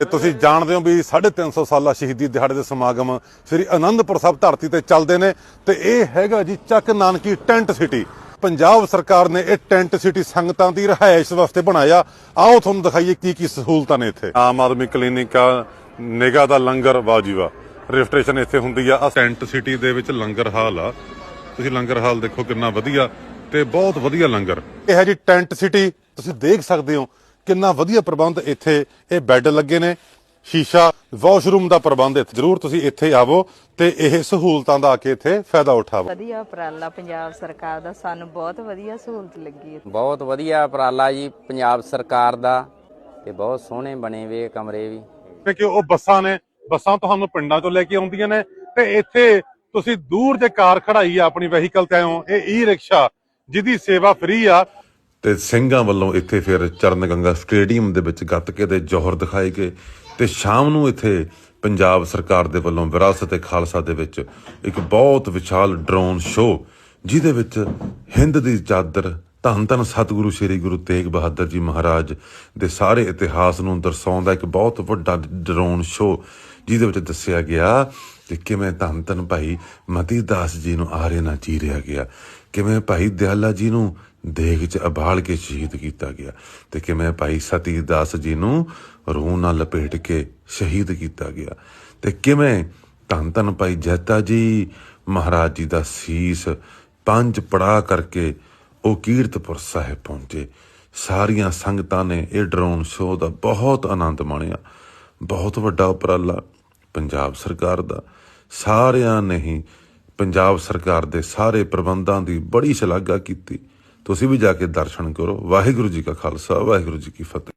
ਤੇ ਤੁਸੀਂ ਜਾਣਦੇ ਹੋ ਵੀ 350 ਸਾਲਾ ਸ਼ਹੀਦੀ ਦਿਹਾੜੇ ਦੇ ਸਮਾਗਮ ਸ੍ਰੀ ਅਨੰਦਪੁਰ ਸਾਹਿਬ ਧਰਤੀ ਤੇ ਚੱਲਦੇ ਨੇ ਤੇ ਇਹ ਹੈਗਾ ਜੀ ਚੱਕ ਨਾਨਕੀ ਟੈਂਟ ਸਿਟੀ। ਪੰਜਾਬ ਸਰਕਾਰ ਨੇ ਇਹ ਟੈਂਟ ਸਿਟੀ ਸੰਗਤਾਂ ਦੀ ਰਿਹਾਇਸ਼ ਵਾਸਤੇ ਬਣਾਇਆ। ਆਓ ਤੁਹਾਨੂੰ ਦਿਖਾਈਏ ਕੀ ਕੀ ਸਹੂਲਤਾਂ ਨੇ ਇੱਥੇ। ਆਮ ਆਦਮੀ ਕਲੀਨਿਕ ਆ ਨਿਗਾ ਦਾ ਲੰਗਰ ਵਾਜੀਵਾ ਰਜਿਸਟ੍ਰੇਸ਼ਨ ਇੱਥੇ ਹੁੰਦੀ ਆ। ਟੈਂਟ ਸਿਟੀ ਦੇ ਵਿੱਚ ਲੰਗਰ ਹਾਲ ਆ। ਤੁਸੀਂ ਲੰਗਰ ਹਾਲ ਦੇਖੋ ਕਿੰਨਾ ਵਧੀਆ ਤੇ ਬਹੁਤ ਵਧੀਆ ਲੰਗਰ। ਇਹ ਹੈ ਜੀ ਟੈਂਟ ਸਿਟੀ। ਤੁਸੀਂ ਦੇਖ ਸਕਦੇ ਹੋ ਕਿੰਨਾ ਵਧੀਆ ਪ੍ਰਬੰਧ ਇੱਥੇ ਇਹ ਬੈੱਡ ਲੱਗੇ ਨੇ। ਸ਼ੀਸ਼ਾ ਵਾਸ਼ਰੂਮ ਦਾ ਪ੍ਰਬੰਧ ਇੱਥੇ। ਜਰੂਰ ਤੁਸੀਂ ਇੱਥੇ ਆਵੋ ਤੇ ਇਹ ਸਹੂਲਤਾਂ ਦਾ ਆ ਕੇ ਇੱਥੇ ਫਾਇਦਾ ਉਠਾਵੋ। ਵਧੀਆ ਉਪਰਾਲਾ ਪੰਜਾਬ ਸਰਕਾਰ ਦਾ। ਸਾਨੂੰ ਬਹੁਤ ਵਧੀਆ ਸਹੂਲਤ ਲੱਗੀ ਹੈ ਬਹੁਤ ਵਧੀਆ ਉਪਰਾਲਾ ਜੀ ਪੰਜਾਬ ਸਰਕਾਰ ਦਾ ਤੇ ਬਹੁਤ ਸੋਹਣੇ ਬਣੇ ਵੇ ਕਮਰੇ ਵੀ। ਕਿਉਂਕਿ ਉਹ ਬੱਸਾਂ ਨੇ ਬੱਸਾਂ ਤੁਹਾਨੂੰ ਪਿੰਡਾਂ ਤੋਂ ਲੈ ਕੇ ਆਉਂਦੀਆਂ ਨੇ ਤੇ ਇੱਥੇ ਤੁਸੀਂ ਦੂਰ ਜੇ ਕਾਰ ਖੜਾਈ ਆ ਆਪਣੀ ਵਹੀਕਲ ਤੇ ਆਇਓ ਇਹ ਈ ਰਿਕਸ਼ਾ ਜਿਹਦੀ ਸੇਵਾ ਫ੍ਰੀ ਆ। ਤੇ ਸਿੰਘਾਂ ਵੱਲੋਂ ਇੱਥੇ ਫਿਰ ਚਰਨ ਗੰਗਾ ਸਟੇਡੀਅਮ ਦੇ ਵਿੱਚ ਗੱਤਕੇ ਦੇ ਜੋਹਰ ਦਿਖਾਏ ਗਏ ਤੇ ਸ਼ਾਮ ਨੂੰ ਇੱਥੇ ਪੰਜਾਬ ਸਰਕਾਰ ਦੇ ਵੱਲੋਂ ਵਿਰਾਸਤ ਤੇ ਖਾਲਸਾ ਦੇ ਵਿੱਚ ਇੱਕ ਬਹੁਤ ਵਿਸ਼ਾਲ ਡਰੋਨ ਸ਼ੋਅ, ਜਿਹਦੇ ਵਿੱਚ ਹਿੰਦ ਦੀ ਚਾਦਰ, ਧੰਨ ਧੰਨ ਸਤਿਗੁਰੂ ਸ੍ਰੀ ਗੁਰੂ ਤੇਗ ਬਹਾਦਰ ਜੀ ਮਹਾਰਾਜ ਦੇ ਸਾਰੇ ਇਤਿਹਾਸ ਨੂੰ ਦਰਸਾਉਂਦਾ ਇੱਕ ਬਹੁਤ ਵੱਡਾ ਡਰੋਨ ਸ਼ੋਅ। ਜਿਹਦੇ ਵਿੱਚ ਦੱਸਿਆ ਗਿਆ ਕਿ ਕਿਵੇਂ ਧੰਨ ਧੰਨ ਭਾਈ ਮਤੀ ਦਾਸ ਜੀ ਨੂੰ ਆਰੇ ਨਾਲ ਚੀਰਿਆ ਗਿਆ, ਕਿਵੇਂ ਭਾਈ ਦਿਆਲਾ ਜੀ ਨੂੰ ਦੇਗ 'ਚ ਅਬਾਲ ਕੇ ਸ਼ਹੀਦ ਕੀਤਾ ਗਿਆ ਤੇ ਕਿਵੇਂ ਭਾਈ ਸਤੀ ਦਾਸ ਜੀ ਨੂੰ ਰੂਹ ਨਾਲ ਲਪੇਟ ਕੇ ਸ਼ਹੀਦ ਕੀਤਾ ਗਿਆ ਤੇ ਕਿਵੇਂ ਧੰਨ ਧੰਨ ਭਾਈ ਜੈਤਾ ਜੀ ਮਹਾਰਾਜ ਜੀ ਦਾ ਸੀਸ ਪੰਜ ਪੜਾ ਕਰਕੇ ਉਹ ਕੀਰਤਪੁਰ ਸਾਹਿਬ ਪਹੁੰਚੇ। ਸਾਰੀਆਂ ਸੰਗਤਾਂ ਨੇ ਇਹ ਡਰੋਨ ਸ਼ੋਅ ਦਾ ਬਹੁਤ ਆਨੰਦ ਮਾਣਿਆ। ਬਹੁਤ ਵੱਡਾ ਉਪਰਾਲਾ। ਪੰਜਾਬ ਸਰਕਾਰ ਦਾ। ਸਾਰਿਆਂ ਨੇ ਹੀ ਪੰਜਾਬ ਸਰਕਾਰ ਦੇ ਸਾਰੇ ਪ੍ਰਬੰਧਾਂ ਦੀ ਬੜੀ ਸ਼ਲਾਘਾ ਕੀਤੀ। ਤੁਸੀਂ ਵੀ ਜਾ ਕੇ ਦਰਸ਼ਨ ਕਰੋ। ਵਾਹਿਗੁਰੂ ਜੀ ਕਾ ਖਾਲਸਾ, ਵਾਹਿਗੁਰੂ ਜੀ ਕੀ ਫਤਿਹ।